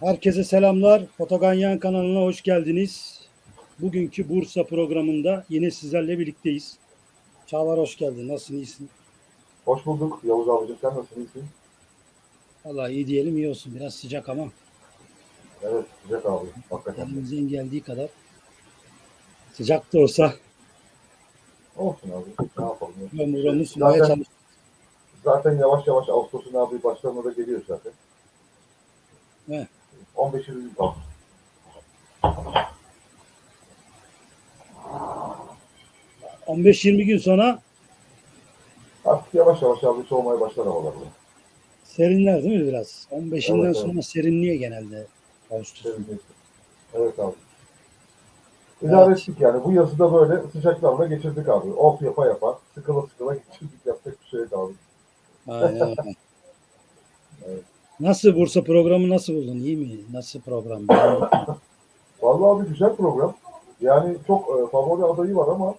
Herkese selamlar. Fotoganyan kanalına hoş geldiniz. Bugünkü Bursa programında yine sizlerle birlikteyiz. Çağlar hoş geldin. Nasılsın? iyisin? Hoş bulduk Yavuz abicim. Sen nasılsın? iyisin? Vallahi iyi diyelim iyi olsun. Biraz sıcak ama Evet sıcak abi. Hakikaten. elimizden geldiği kadar sıcak da olsa Olsun abi. Ne yapalım? ya? buramı sunmaya Zaten, zaten yavaş yavaş Ağustos'un abi başlarına da geliyor zaten. Evet. 15 gün kaldı. He. 15-20 gün sonra Artık yavaş yavaş abi soğumaya başlar havalar. serinler değil mi biraz? 15'inden Evet, sonra serinliyor genelde. Ağustos. Evet abi. İdare Evet. ettik yani. Bu yazı da böyle sıcaklarla geçirdik abi. Of yapa yapa, sıkıla sıkıla geçirdik. Yapacak bir şey yok abi. Aynen öyle. Nasıl Bursa programı nasıl buldun? İyi mi? Nasıl program? Vallahi abi güzel program. Yani çok e, favori adayı var ama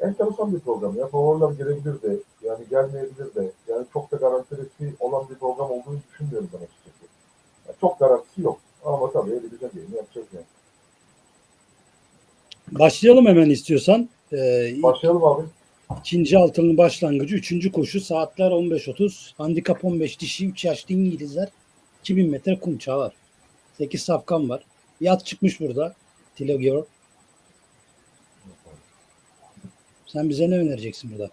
enteresan bir program ya. Favoriler gelebilir de, yani gelmeyebilir de. Yani çok da garantisi olan bir program olduğunu düşünmüyorum ben açıkçası. Yani çok garantisi yok. Ama tabii güzel yayını yapacağız yani. Başlayalım hemen istiyorsan. Ee, Başlayalım abi. İkinci altının başlangıcı. Üçüncü koşu saatler 15.30. Handikap 15 dişi 3 yaşlı İngilizler. 2000 metre kum çağı 8 safkan var. Yat çıkmış burada. Tilogyor. Sen bize ne önereceksin burada?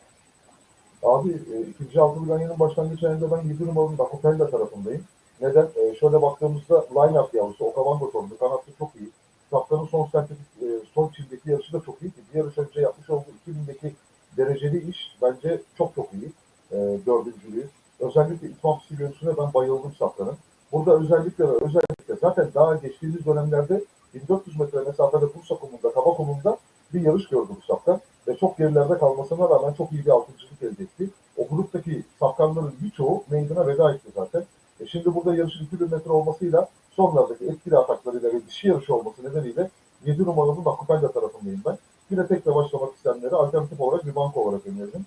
Abi e, ikinci altılı ganyanın başlangıç ayında ben 7 numaralı Dakopella tarafındayım. Neden? E, şöyle baktığımızda line-up yavrusu Okavango torunu kanatlı çok iyi. Safkanın son sertifik, e, son çildeki yarışı da çok iyi bir yarış önce yapmış olduğu 2000'deki dereceli iş bence çok çok iyi. E, dördüncülüğü. Özellikle İtmam görüntüsüne ben bayıldım Safkan'ın. Burada özellikle özellikle zaten daha geçtiğimiz dönemlerde 1400 metre mesafede Bursa kumunda, Kaba kumunda bir yarış gördü bu Safkan ve çok gerilerde kalmasına rağmen çok iyi bir altıncılık elde etti. O gruptaki safkanların birçoğu meydana veda etti zaten. E şimdi burada yarışın 2000 metre olmasıyla sonlardaki etkili ataklarıyla ve dişi yarışı olması nedeniyle 7 numaralı Nakupella tarafındayım ben. Yine tekrar başlamak isteyenlere alternatif olarak bir banka olarak öneririm.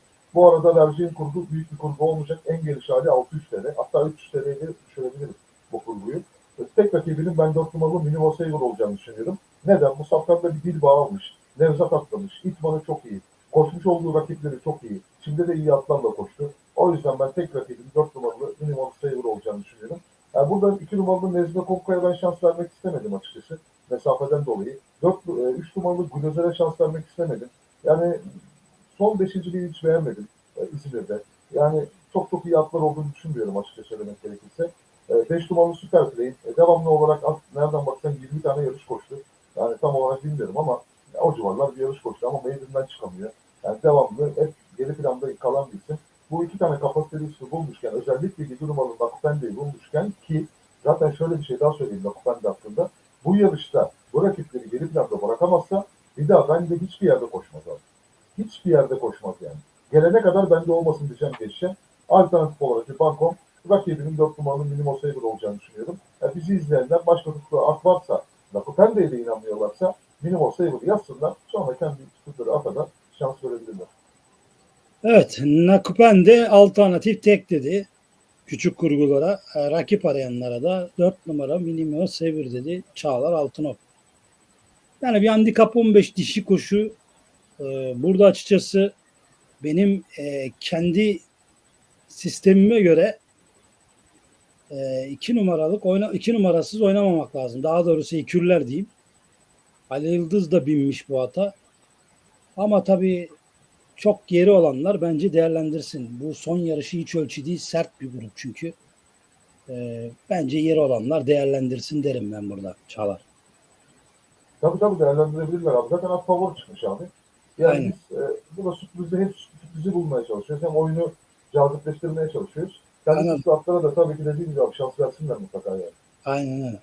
Vereceğim kurgu büyük bir kurgu olmayacak. En geniş hali 600 TL. Hatta 300 TL'ye düşürebiliriz bu kurguyu. E, Tek rakibinin ben 4 numaralı Minimo Saver olacağını düşünüyorum. Neden? Bu safkanda bir dil bağı almış. Nevzat atlamış. İtmanı çok iyi. Koşmuş olduğu rakipleri çok iyi. Şimdi de iyi atlarla koştu. O yüzden ben tek rakibim 4 numaralı Minimum Saver olacağını düşünüyorum. Yani burada 2 numaralı Nezme Kokka'ya ben şans vermek istemedim açıkçası. Mesafeden dolayı. 4, 3 numaralı Gülözer'e şans vermek istemedim. Yani son beşinciliği hiç beğenmedim e, İzmir'de. Yani çok çok iyi atlar olduğunu düşünmüyorum açıkça söylemek gerekirse. 5 numaralı Süper Play. E, devamlı olarak at, nereden baksan 20 tane yarış koştu. Yani tam olarak bilmiyorum ama o civarlar bir yarış koştu ama meydandan çıkamıyor. Yani devamlı hep geri planda kalan bir isim. Bu iki tane kapasiteli ismi bulmuşken özellikle 7 numaralı Nakupende'yi bulmuşken ki zaten şöyle bir şey daha söyleyeyim Nakupende hakkında. Bu yarışta bu rakipleri geri planda bırakamazsa bir daha bence hiçbir yerde koşmaz abi. Hiçbir yerde koşmaz yani. Gelene kadar bende olmasın diyeceğim geçeceğim. Alternatif olarak bir bankom rakibinin 4 numaralı Minimo Saver olacağını düşünüyorum. Yani bizi izleyenler başka tuttuğu at varsa Nakupende'ye de inanmıyorlarsa Minimo Saver yazsınlar. Sonra kendi tuttukları ata şans verebilirler. Evet. Nakupende alternatif tek dedi. Küçük kurgulara. E, Rakip arayanlara da 4 numara Minimo Saver dedi. Çağlar Altınok. Yani bir handikap 15 dişi koşu. E, burada açıkçası benim e, kendi sistemime göre e, iki numaralık oyna iki numarasız oynamamak lazım. Daha doğrusu ikürler diyeyim. Ali Yıldız da binmiş bu ata. Ama tabii çok geri olanlar bence değerlendirsin. Bu son yarışı hiç ölçü değil. Sert bir grup çünkü. E, bence yeri olanlar değerlendirsin derim ben burada Çağlar. Tabii tabii değerlendirebilirler abi. Zaten at favori çıkmış abi. Yani Aynen. biz e, burada sürprizi hep sürprizi bulmaya çalışıyoruz. Hem oyunu cazipleştirmeye çalışıyoruz. Kendi Aynen. sürpriz atlara da tabii ki dediğim gibi şans versinler mutlaka yani. Aynen öyle.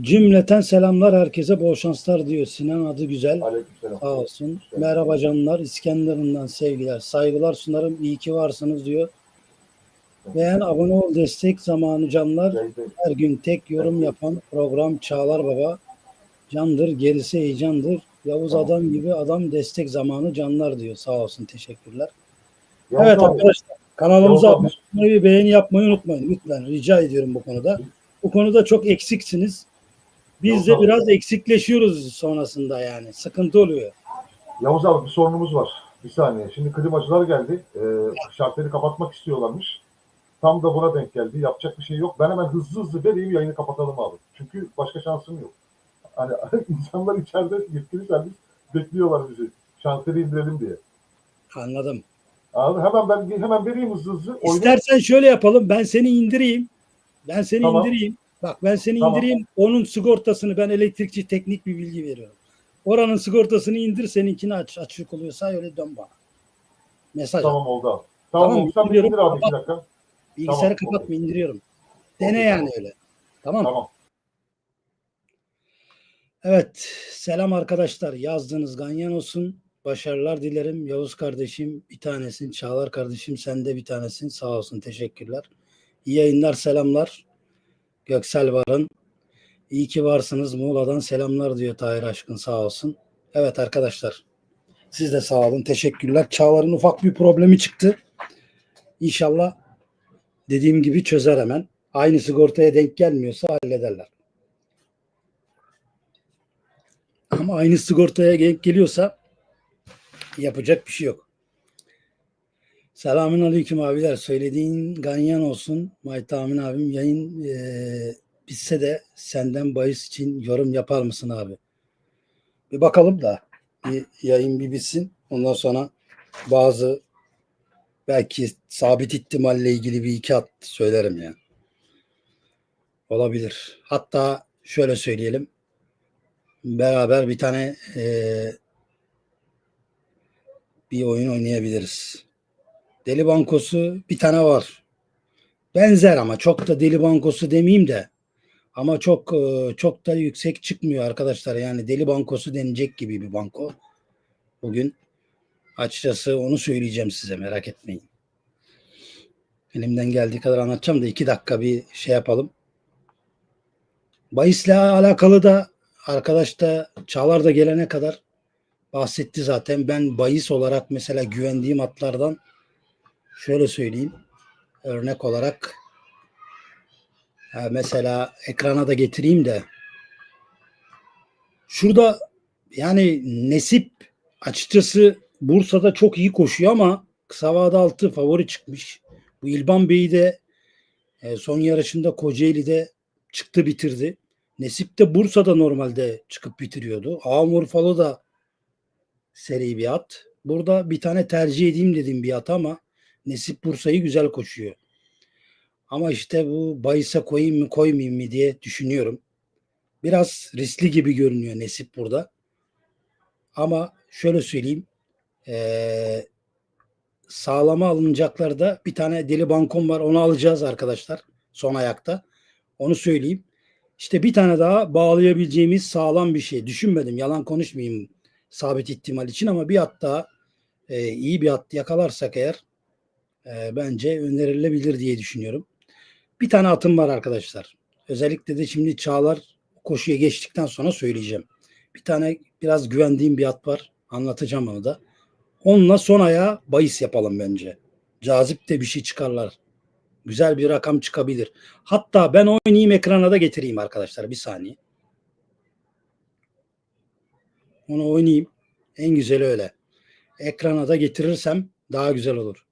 Cümleten selamlar herkese bol şanslar diyor. Sinan adı güzel. Aleykümselam. Sağ olsun. Merhaba canlar. İskenderun'dan sevgiler. Saygılar sunarım. İyi ki varsınız diyor. Beğen, abone ol, destek zamanı canlar. Her gün tek yorum yapan program Çağlar Baba. Candır, gerisi heyecandır. Yavuz Tamam. adam gibi adam destek zamanı canlar diyor. Sağ olsun. Teşekkürler. Yalnız evet abi, arkadaşlar. Kanalımıza abone olmayı, beğeni yapmayı unutmayın. Lütfen rica ediyorum bu konuda. Bu konuda çok eksiksiniz. Biz de Yok, biraz eksikleşiyoruz sonrasında yani. Sıkıntı oluyor. Yavuz abi bir sorunumuz var. Bir saniye. Şimdi klimacılar geldi. Ee, şartları kapatmak istiyorlarmış. Tam da buna denk geldi. Yapacak bir şey yok. Ben hemen hızlı hızlı vereyim yayını kapatalım abi. Çünkü başka şansım yok. Hani insanlar içeride yetkili servis bekliyorlar bizi. Şartları indirelim diye. Anladım. Abi hemen ben hemen vereyim hızlı hızlı. İstersen şöyle yapalım. Ben seni indireyim. Ben seni Tamam. indireyim. Bak ben seni Tamam. indireyim. Onun sigortasını ben elektrikçi teknik bir bilgi veriyorum. Oranın sigortasını indir seninkini aç. Açık oluyorsa öyle dön bana. Mesaj. at. Tamam oldu abi. Tamam, Tamam. Sen indir abi iki dakika. Bilgisayarı Tamam, kapatma indiriyorum. Dene yani öyle. Tamam. Tamam. Evet. Selam arkadaşlar. Yazdığınız ganyan olsun. Başarılar dilerim. Yavuz kardeşim bir tanesin. Çağlar kardeşim sen de bir tanesin. Sağ olsun. Teşekkürler. İyi yayınlar. Selamlar. Göksel Varın. İyi ki varsınız. Muğla'dan selamlar diyor Tahir Aşkın. Sağ olsun. Evet arkadaşlar. Siz de sağ olun. Teşekkürler. Çağlar'ın ufak bir problemi çıktı. İnşallah dediğim gibi çözer hemen. Aynı sigortaya denk gelmiyorsa hallederler. Ama aynı sigortaya denk geliyorsa yapacak bir şey yok. Selamün aleyküm abiler. Söylediğin ganyan olsun. Mayta Amin abim yayın eee bitse de senden bahis için yorum yapar mısın abi? Bir bakalım da bir yayın bir bitsin. Ondan sonra bazı belki sabit ihtimalle ilgili bir iki hat söylerim ya. Olabilir. Hatta şöyle söyleyelim. Beraber bir tane eee, bir oyun oynayabiliriz. Deli Bankosu bir tane var. Benzer ama çok da Deli Bankosu demeyeyim de ama çok eee, çok da yüksek çıkmıyor arkadaşlar. Yani Deli Bankosu denecek gibi bir banko. Bugün açıkçası onu söyleyeceğim size merak etmeyin. Elimden geldiği kadar anlatacağım da iki dakika bir şey yapalım. Bahisle alakalı da arkadaş da Çağlar da gelene kadar bahsetti zaten. Ben bahis olarak mesela güvendiğim atlardan şöyle söyleyeyim. Örnek olarak mesela ekrana da getireyim de şurada yani Nesip açıkçası Bursa'da çok iyi koşuyor ama kısa vade altı favori çıkmış. Bu İlban Bey'i de e, son yarışında Kocaeli'de çıktı bitirdi. Nesip de Bursa'da normalde çıkıp bitiriyordu. Ağamur Falı da seri bir at. Burada bir tane tercih edeyim dedim bir at ama Nesip Bursa'yı güzel koşuyor. Ama işte bu bahise koyayım mı koymayayım mı diye düşünüyorum. Biraz riskli gibi görünüyor Nesip burada. Ama şöyle söyleyeyim. Eee sağlama alınacaklarda bir tane deli bankom var. Onu alacağız arkadaşlar. Son ayakta. Onu söyleyeyim. İşte bir tane daha bağlayabileceğimiz sağlam bir şey. Düşünmedim. Yalan konuşmayayım sabit ihtimal için ama bir at daha e, iyi bir at yakalarsak eğer e, bence önerilebilir diye düşünüyorum. Bir tane atım var arkadaşlar. Özellikle de şimdi Çağlar koşuya geçtikten sonra söyleyeceğim. Bir tane biraz güvendiğim bir at var. Anlatacağım onu da. Onunla son ayağa bahis yapalım bence. Cazip de bir şey çıkarlar. Güzel bir rakam çıkabilir. Hatta ben oynayayım ekrana da getireyim arkadaşlar. Bir saniye. Onu oynayayım. En güzeli öyle. Ekrana da getirirsem daha güzel olur.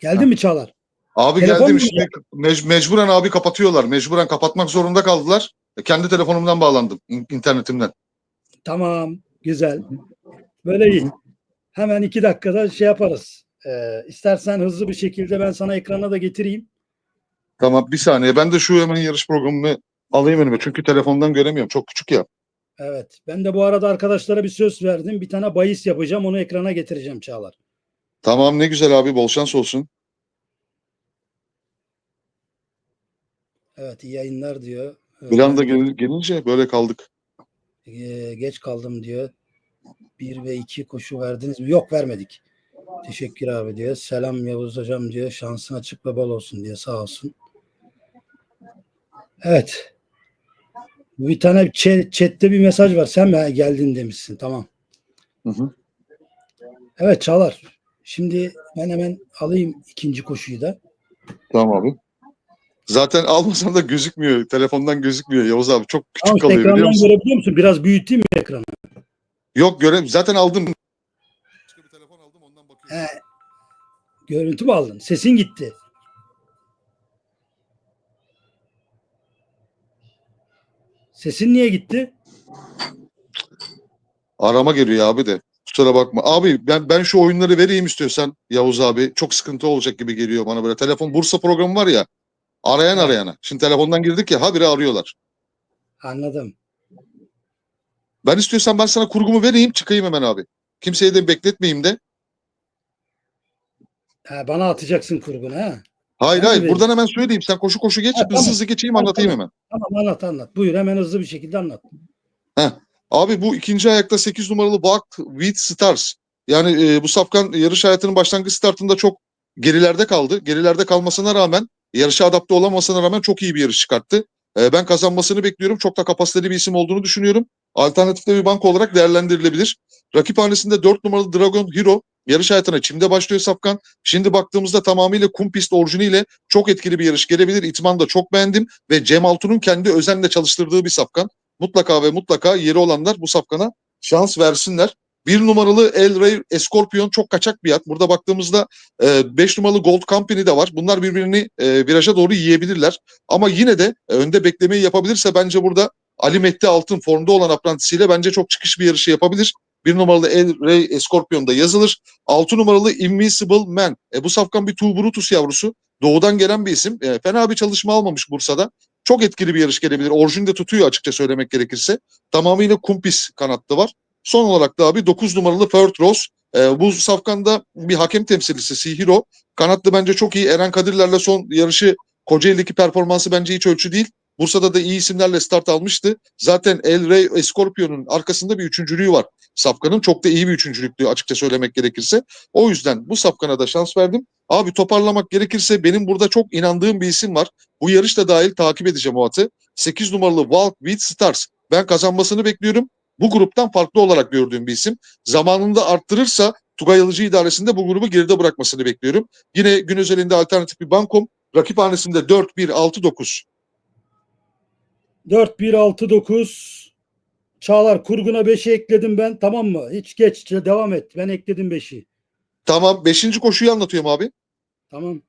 Geldi mi Çağlar? Abi Telefon geldim şimdi mec- mecburen abi kapatıyorlar. Mecburen kapatmak zorunda kaldılar. E, Kendi telefonumdan bağlandım in- internetimden. Tamam. Güzel. Böyle iyi. Hemen iki dakikada şey yaparız. Ee, istersen hızlı bir şekilde ben sana ekrana da getireyim. Tamam bir saniye ben de şu hemen yarış programımı alayım önüme. Çünkü telefondan göremiyorum. Çok küçük ya. Evet. Ben de bu arada arkadaşlara bir söz verdim. Bir tane bahis yapacağım. Onu ekrana getireceğim Çağlar. Tamam ne güzel abi bol şans olsun. Evet iyi yayınlar diyor. Ee, Bir anda ben de, gel- gelince böyle kaldık. e, geç kaldım diyor. Bir ve iki koşu verdiniz mi? Yok vermedik. Teşekkür abi diyor. Selam Yavuz hocam diyor. Şansın açık ve bol olsun diyor. Sağ olsun. Evet. Bir tane chatte bir mesaj var. Sen mi geldin demişsin. Tamam. Hı hı. Evet Çağlar. Şimdi ben hemen alayım ikinci koşuyu da. Tamam abi. Zaten almasan da gözükmüyor. Telefondan gözükmüyor Yavuz abi. Çok küçük Tamam, kalıyor biliyor ekrandan musun? görebiliyor musun? Biraz büyüteyim mi ekranı? Yok göre zaten aldım. Başka bir telefon aldım ondan bakıyorum. He. Görüntü mü aldın? Sesin gitti. Sesin niye gitti? Arama geliyor abi de. Kusura bakma. Abi ben ben şu oyunları vereyim istiyorsan Yavuz abi. Çok sıkıntı olacak gibi geliyor bana böyle. Telefon Bursa programı var ya. Arayan arayana. Şimdi telefondan girdik ya habire arıyorlar. Anladım. Ben istiyorsan ben sana kurgumu vereyim çıkayım hemen abi. Kimseyi de bekletmeyeyim de. Ha, bana atacaksın kurgunu ha. Hayır Ben hayır buradan hemen söyleyeyim. Sen koşu koşu geç. Ha, hızlı tamam. hızlı geçeyim Tamam, anlatayım tamam. hemen. Tamam anlat anlat. Buyur hemen hızlı bir şekilde anlat. Abi bu ikinci ayakta 8 numaralı Walk with Stars. Yani e, bu safkan yarış hayatının başlangıç startında çok gerilerde kaldı. Gerilerde kalmasına rağmen yarışa adapte olamasına rağmen çok iyi bir yarış çıkarttı. E, ben kazanmasını bekliyorum. Çok da kapasiteli bir isim olduğunu düşünüyorum. Alternatifte bir banka olarak değerlendirilebilir. Rakip hanesinde 4 numaralı Dragon Hero yarış hayatına çimde başlıyor Safkan. Şimdi baktığımızda tamamıyla kum pist orijiniyle çok etkili bir yarış gelebilir. İtmanı da çok beğendim ve Cem Altun'un kendi özenle çalıştırdığı bir Safkan mutlaka ve mutlaka yeri olanlar bu safkana şans versinler. Bir numaralı El Rey Escorpion çok kaçak bir at. Burada baktığımızda 5 numaralı Gold Company de var. Bunlar birbirini e, viraja doğru yiyebilirler. Ama yine de e, önde beklemeyi yapabilirse bence burada Ali Mehdi Altın formda olan aprantisiyle bence çok çıkış bir yarışı yapabilir. Bir numaralı El Rey Escorpion da yazılır. 6 numaralı Invincible Man. E, bu safkan bir Tu Brutus yavrusu. Doğudan gelen bir isim. E, fena bir çalışma almamış Bursa'da. Çok etkili bir yarış gelebilir. Orijini de tutuyor açıkça söylemek gerekirse. Tamamıyla kumpis kanatlı var. Son olarak da abi 9 numaralı Fert Rose. Ee, bu safkanda bir hakem temsilcisi Sihiro. Kanatlı bence çok iyi. Eren Kadirler'le son yarışı Kocaeli'deki performansı bence hiç ölçü değil. Bursa'da da iyi isimlerle start almıştı. Zaten El Rey Escorpion'un arkasında bir üçüncülüğü var. Safkanın çok da iyi bir üçüncülüklü açıkça söylemek gerekirse. O yüzden bu safkana da şans verdim. Abi toparlamak gerekirse benim burada çok inandığım bir isim var. Bu yarış da dahil takip edeceğim o atı. 8 numaralı Walk with Stars. Ben kazanmasını bekliyorum. Bu gruptan farklı olarak gördüğüm bir isim. Zamanında arttırırsa Tugay Alıcı idaresinde bu grubu geride bırakmasını bekliyorum. Yine gün özelinde alternatif bir bankom. Rakip hanesinde 4-1-6-9. 4-1-6-9 Çağlar kurguna 5'i ekledim ben tamam mı? Hiç geç devam et. Ben ekledim 5'i. Tamam 5. koşuyu anlatıyorum abi. Tamam.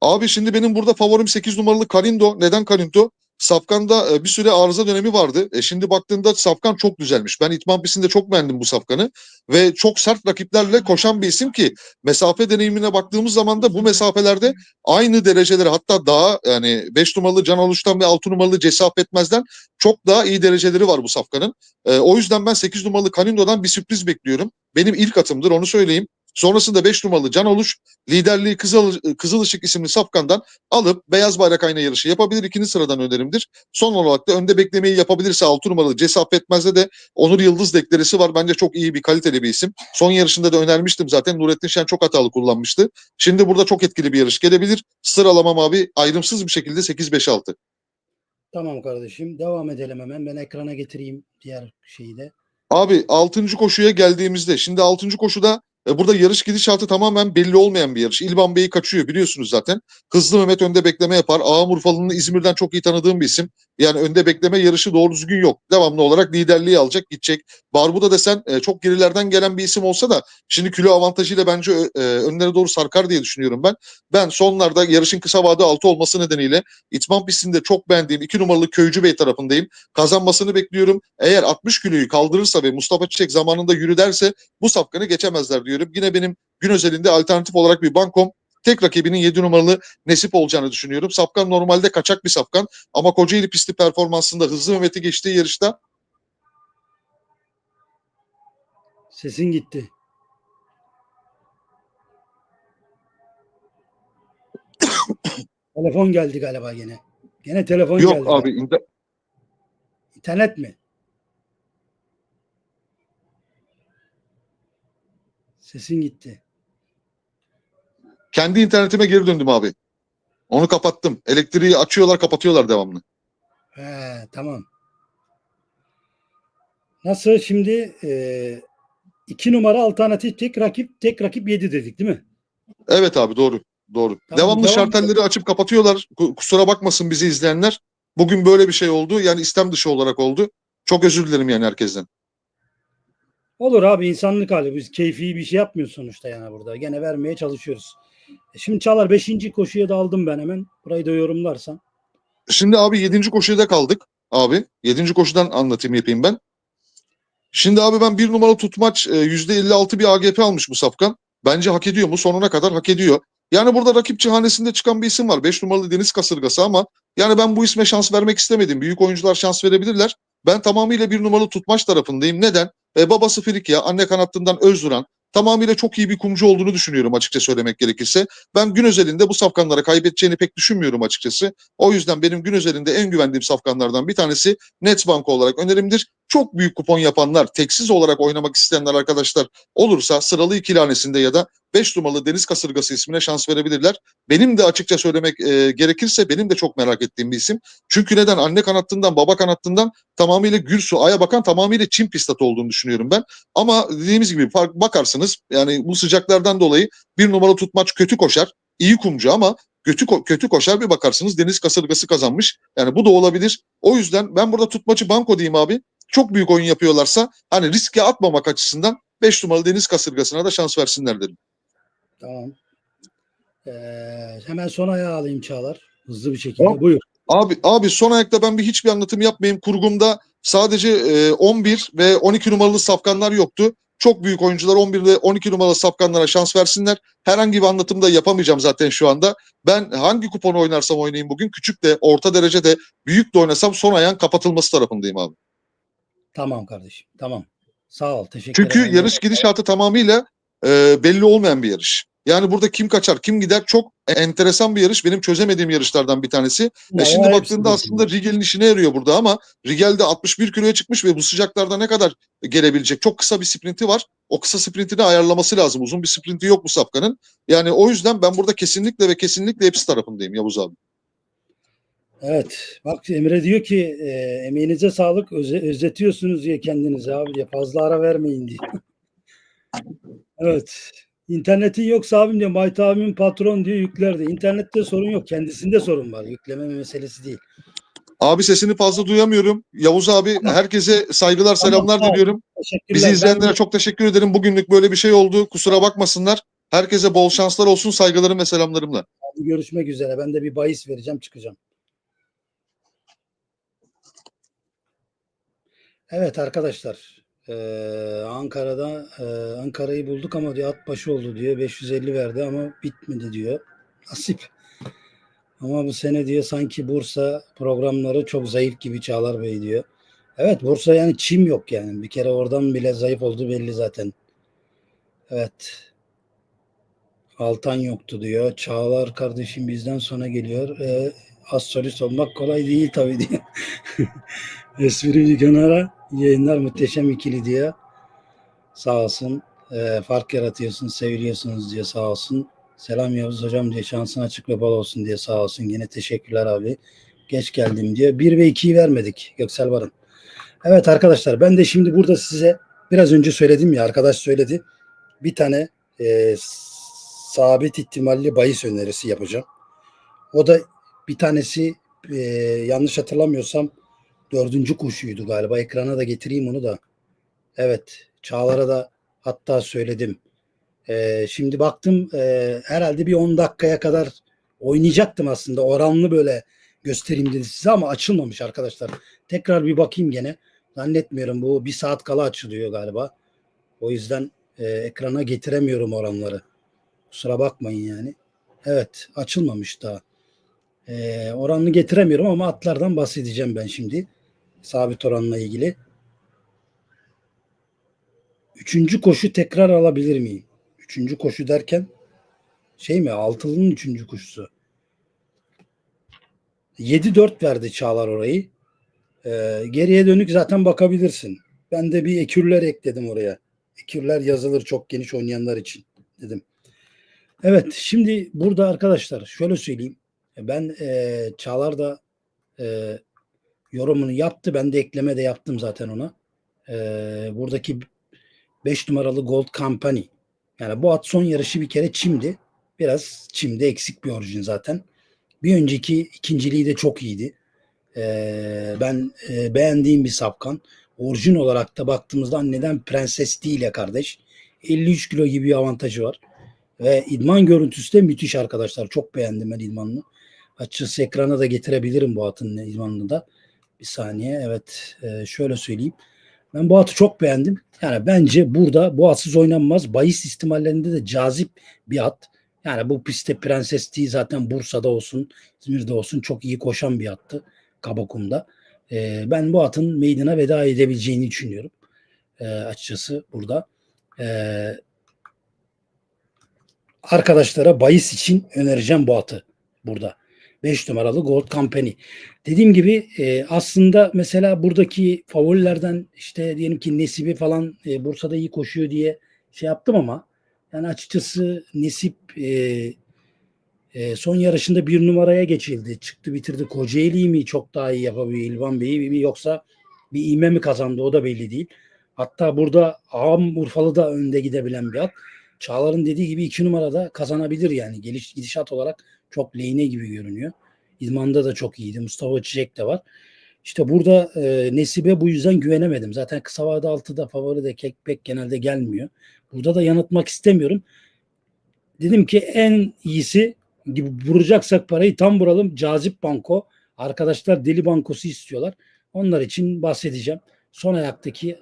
Abi şimdi benim burada favorim 8 numaralı Kalindo. Neden Kalindo? Safkan'da e, bir süre arıza dönemi vardı. E, şimdi baktığında Safkan çok düzelmiş. Ben İtman pistinde çok beğendim bu Safkan'ı. Ve çok sert rakiplerle koşan bir isim ki mesafe deneyimine baktığımız zaman da bu mesafelerde aynı dereceleri hatta daha yani 5 numaralı Can Aluş'tan ve 6 numaralı Cesap Etmez'den çok daha iyi dereceleri var bu Safkan'ın. E, o yüzden ben 8 numaralı Kalindo'dan bir sürpriz bekliyorum. Benim ilk atımdır onu söyleyeyim. Sonrasında 5 numaralı Can Oluş liderliği Kızıl, Kızıl Işık isimli Safkan'dan alıp beyaz bayrak ayna yarışı yapabilir. ikinci sıradan önerimdir. Son olarak da önde beklemeyi yapabilirse 6 numaralı Cesap Etmez'de de Onur Yıldız deklerisi var. Bence çok iyi bir kaliteli bir isim. Son yarışında da önermiştim zaten. Nurettin Şen çok hatalı kullanmıştı. Şimdi burada çok etkili bir yarış gelebilir. Sıralamam abi ayrımsız bir şekilde 8-5-6. Tamam kardeşim. Devam edelim hemen. Ben ekrana getireyim diğer şeyi de. Abi 6. koşuya geldiğimizde şimdi 6. koşuda e, burada yarış gidişatı tamamen belli olmayan bir yarış. İlban Bey'i kaçıyor biliyorsunuz zaten. Hızlı Mehmet önde bekleme yapar. Ağam Urfalı'nın İzmir'den çok iyi tanıdığım bir isim. Yani önde bekleme yarışı doğru düzgün yok. Devamlı olarak liderliği alacak gidecek. Barbuda desen e, çok gerilerden gelen bir isim olsa da şimdi kilo avantajıyla bence e, önlere doğru sarkar diye düşünüyorum ben. Ben sonlarda yarışın kısa vade altı olması nedeniyle İtman pistinde çok beğendiğim 2 numaralı Köycü Bey tarafındayım. Kazanmasını bekliyorum. Eğer 60 kiloyu kaldırırsa ve Mustafa Çiçek zamanında yürü derse bu safkanı geçemezler diyorum. Yine benim gün özelinde alternatif olarak bir bankom tek rakibinin 7 numaralı Nesip olacağını düşünüyorum. Safkan normalde kaçak bir safkan ama Kocaeli pisti performansında hızlı Mehmet'i geçtiği yarışta Sesin gitti. telefon geldi galiba gene. Gene telefon yok geldi. abi inter- İnternet mi? Sesin gitti. kendi internetime geri döndüm abi. Onu kapattım. Elektriği açıyorlar kapatıyorlar devamlı. He, tamam. Nasıl şimdi e, 2 numara alternatif tek rakip tek rakip 7 dedik değil mi? Evet abi doğru. Doğru. Tamam, Devamlı devam şartelleri açıp kapatıyorlar. Ku- Kusura bakmasın bizi izleyenler. Bugün böyle bir şey oldu. Yani istem dışı olarak oldu. Çok özür dilerim yani herkesten. Olur abi insanlık hali. Biz keyfi bir şey yapmıyoruz sonuçta yani burada. Gene vermeye çalışıyoruz. E Şimdi Çağlar 5. koşuya da aldım ben hemen. Burayı da yorumlarsan. Şimdi abi 7. koşuda kaldık. Abi 7. koşudan anlatayım yapayım ben. Şimdi abi ben bir numaralı tutmaç e, %56 bir AGP almış bu safkan. Bence hak ediyor mu? Sonuna kadar hak ediyor. Yani burada rakip cihanesinde çıkan bir isim var. 5 numaralı Deniz Kasırgası ama yani ben bu isme şans vermek istemedim. Büyük oyuncular şans verebilirler. Ben tamamıyla bir numaralı tutmaç tarafındayım. Neden? E, babası Frikya, anne kanattından Özduran. Tamamıyla çok iyi bir kumcu olduğunu düşünüyorum açıkça söylemek gerekirse. Ben gün özelinde bu safkanlara kaybedeceğini pek düşünmüyorum açıkçası. O yüzden benim gün özelinde en güvendiğim safkanlardan bir tanesi Netsbank olarak önerimdir. Çok büyük kupon yapanlar, teksiz olarak oynamak isteyenler arkadaşlar olursa sıralı ikilanesinde ya da 5 numaralı Deniz Kasırgası ismine şans verebilirler. Benim de açıkça söylemek e, gerekirse benim de çok merak ettiğim bir isim. Çünkü neden? Anne kanattından, baba kanattından tamamıyla Gürsu, Aya bakan tamamıyla Çin pistat olduğunu düşünüyorum ben. Ama dediğimiz gibi fark bakarsınız yani bu sıcaklardan dolayı bir numaralı tutmaç kötü koşar. iyi kumcu ama kötü ko- kötü koşar bir bakarsınız deniz kasırgası kazanmış. Yani bu da olabilir. O yüzden ben burada tutmacı banko diyeyim abi. Çok büyük oyun yapıyorlarsa hani riske atmamak açısından 5 numaralı deniz kasırgasına da şans versinler dedim. Tamam. Ee, hemen son ayağı alayım Çağlar. Hızlı bir şekilde. Tamam. Buyur. Abi abi son ayakta ben bir hiçbir anlatım yapmayayım. Kurgumda sadece e, 11 ve 12 numaralı safkanlar yoktu. Çok büyük oyuncular 11 ve 12 numaralı safkanlara şans versinler. Herhangi bir anlatım da yapamayacağım zaten şu anda. Ben hangi kuponu oynarsam oynayayım bugün küçük de orta derece de büyük de oynasam son ayağın kapatılması tarafındayım abi. Tamam kardeşim. Tamam. Sağ ol. Teşekkür Çünkü ederim. yarış gidişatı tamamıyla e, belli olmayan bir yarış. Yani burada kim kaçar, kim gider çok enteresan bir yarış. Benim çözemediğim yarışlardan bir tanesi. Ya, E şimdi baktığında aslında Rigel'in işine yarıyor burada ama Rigel de 61 kiloya çıkmış ve bu sıcaklarda ne kadar gelebilecek? Çok kısa bir sprinti var. O kısa sprintini ayarlaması lazım. Uzun bir sprinti yok bu Safkan'ın. Yani o yüzden ben burada kesinlikle ve kesinlikle hepsi tarafındayım Yavuz abi. Evet. Bak Emre diyor ki e, emeğinize sağlık. Öze, özletiyorsunuz diye kendinize abi diye. Fazla ara vermeyin diye. evet. İnternetin yoksa abim diyor. Mayta abimin patron diyor yüklerdi. İnternette sorun yok. Kendisinde sorun var. Yükleme meselesi değil. Abi sesini fazla duyamıyorum. Yavuz abi herkese saygılar, selamlar Tamam. diliyorum. Bizi Ben- izleyenlere çok teşekkür ederim. Bugünlük böyle bir şey oldu. Kusura bakmasınlar. Herkese bol şanslar olsun. Saygılarım ve selamlarımla. Hadi görüşmek üzere. Ben de bir bahis vereceğim çıkacağım. Evet arkadaşlar. Eee, Ankara'da eee, Ankara'yı bulduk ama diyor at başı oldu diyor. 550 verdi ama bitmedi diyor. Nasip. Ama bu sene diyor sanki Bursa programları çok zayıf gibi Çağlar Bey diyor. Evet Bursa yani çim yok yani. Bir kere oradan bile zayıf olduğu belli zaten. Evet. Altan yoktu diyor. Çağlar kardeşim bizden sonra geliyor. Ee, az solist olmak kolay değil tabii diyor. Espri bir kenara yayınlar muhteşem ikili diyor. Sağ olsun. Ee, fark yaratıyorsun, seviliyorsunuz diye sağ olsun. Selam Yavuz hocam diye şansın açık ve bol olsun diye sağ olsun. Yine teşekkürler abi. Geç geldim diyor. 1 ve 2'yi vermedik Göksel Barın. Evet arkadaşlar ben de şimdi burada size biraz önce söyledim ya arkadaş söyledi. Bir tane e, sabit ihtimalli bahis önerisi yapacağım. O da bir tanesi e, yanlış hatırlamıyorsam dördüncü koşuydu galiba. Ekrana da getireyim onu da. Evet. Çağlar'a da hatta söyledim. E, şimdi baktım e, herhalde bir 10 dakikaya kadar oynayacaktım aslında. Oranlı böyle göstereyim dedi size ama açılmamış arkadaşlar. Tekrar bir bakayım gene. Zannetmiyorum bu bir saat kala açılıyor galiba. O yüzden e, ekrana getiremiyorum oranları. Kusura bakmayın yani. Evet açılmamış daha. Ee, oranını getiremiyorum ama atlardan bahsedeceğim ben şimdi. Sabit oranla ilgili. Üçüncü koşu tekrar alabilir miyim? Üçüncü koşu derken şey mi? Altılının üçüncü koşusu. 7-4 verdi Çağlar orayı. Ee, geriye dönük zaten bakabilirsin. Ben de bir ekürler ekledim oraya. Ekürler yazılır çok geniş oynayanlar için dedim. Evet şimdi burada arkadaşlar şöyle söyleyeyim. Ben e, Çağlar da e, yorumunu yaptı. Ben de ekleme de yaptım zaten ona. E, buradaki 5 numaralı Gold Company. Yani bu at son yarışı bir kere çimdi. Biraz çimde eksik bir orijin zaten. Bir önceki ikinciliği de çok iyiydi. Ee, ben e, beğendiğim bir sapkan. Orijin olarak da baktığımızda neden prenses değil ya kardeş. 53 kilo gibi bir avantajı var. Ve idman görüntüsü de müthiş arkadaşlar. Çok beğendim ben idmanını. Açıkçası ekrana da getirebilirim bu atın idmanını da. Bir saniye evet e, şöyle söyleyeyim. Ben bu atı çok beğendim. Yani bence burada bu atsız oynanmaz. Bahis ihtimallerinde de cazip bir at. Yani bu pistte prenses değil zaten Bursa'da olsun, İzmir'de olsun çok iyi koşan bir attı Kabakum'da. E, ben bu atın meydana veda edebileceğini düşünüyorum. E, açıkçası burada. E, arkadaşlara bahis için önereceğim bu atı burada. 5 numaralı Gold Company. Dediğim gibi e, aslında mesela buradaki favorilerden işte diyelim ki Nesip'i falan e, Bursa'da iyi koşuyor diye şey yaptım ama yani açıkçası Nesip e, e, son yarışında bir numaraya geçildi. Çıktı bitirdi. Kocaeli'yi mi çok daha iyi yapabiliyor İlvan Bey'i mi yoksa bir ime mi kazandı o da belli değil. Hatta burada Ağam Urfalı da önde gidebilen bir at. Çağlar'ın dediği gibi iki numarada kazanabilir yani. Geliş gidişat olarak çok lehine gibi görünüyor. İdmanda da çok iyiydi. Mustafa Çiçek de var. İşte burada e, Nesibe bu yüzden güvenemedim. Zaten kısa vade altıda favori de kek pek genelde gelmiyor. Burada da yanıltmak istemiyorum. Dedim ki en iyisi gibi vuracaksak parayı tam vuralım. Cazip banko. Arkadaşlar deli bankosu istiyorlar. Onlar için bahsedeceğim. Son ayaktaki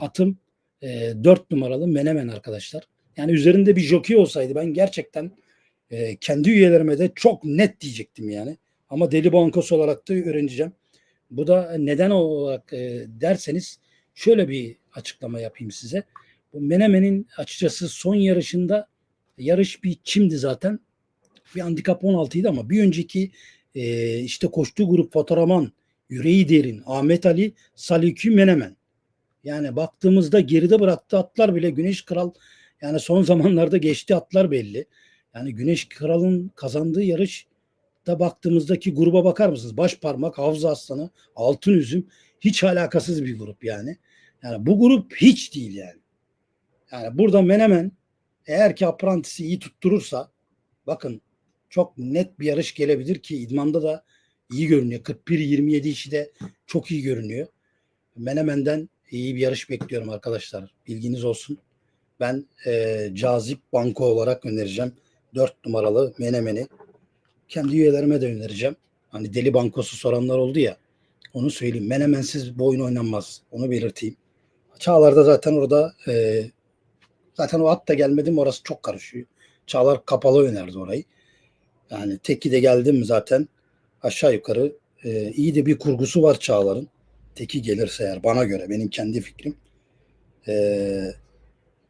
atım e, 4 numaralı Menemen arkadaşlar. Yani üzerinde bir jockey olsaydı ben gerçekten e, kendi üyelerime de çok net diyecektim yani. Ama deli bankosu olarak da öğreneceğim. Bu da neden olarak e, derseniz şöyle bir açıklama yapayım size. Bu Menemen'in açıkçası son yarışında yarış bir çimdi zaten. Bir handikap 16 idi ama bir önceki e, işte koştuğu grup Fotoraman, Yüreği Derin, Ahmet Ali, Salikü Menemen. Yani baktığımızda geride bıraktığı atlar bile Güneş Kral yani son zamanlarda geçti atlar belli. Yani Güneş Kral'ın kazandığı yarış da baktığımızdaki gruba bakar mısınız? Baş parmak, Havza Aslanı, Altın Üzüm hiç alakasız bir grup yani. Yani bu grup hiç değil yani. Yani burada Menemen eğer ki Apprentice'i iyi tutturursa bakın çok net bir yarış gelebilir ki idmanda da iyi görünüyor. 41-27 işi de çok iyi görünüyor. Menemen'den iyi bir yarış bekliyorum arkadaşlar. Bilginiz olsun. Ben e, cazip banko olarak önereceğim. 4 numaralı Menemen'i. Kendi üyelerime de önereceğim. Hani deli bankosu soranlar oldu ya. Onu söyleyeyim. Menemensiz bu oyun oynanmaz. Onu belirteyim. Çağlar'da zaten orada e, zaten o at da gelmedim orası çok karışıyor. Çağlar kapalı önerdi orayı. Yani teki de geldim mi zaten aşağı yukarı e, iyi de bir kurgusu var Çağlar'ın. Teki gelirse eğer bana göre benim kendi fikrim. E,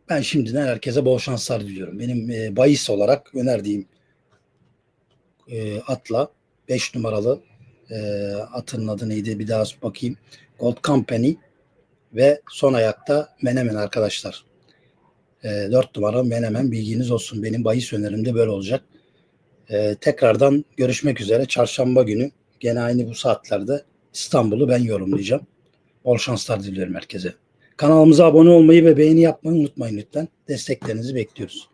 ben şimdiden herkese bol şanslar diliyorum. Benim e, bahis olarak önerdiğim e, atla 5 numaralı e, atın adı neydi bir daha bakayım. Gold Company ve son ayakta Menemen arkadaşlar. E, 4 numara Menemen bilginiz olsun. Benim bahis önerim de böyle olacak. E, tekrardan görüşmek üzere. Çarşamba günü gene aynı bu saatlerde İstanbul'u ben yorumlayacağım. Bol şanslar diliyorum herkese. Kanalımıza abone olmayı ve beğeni yapmayı unutmayın lütfen. Desteklerinizi bekliyoruz.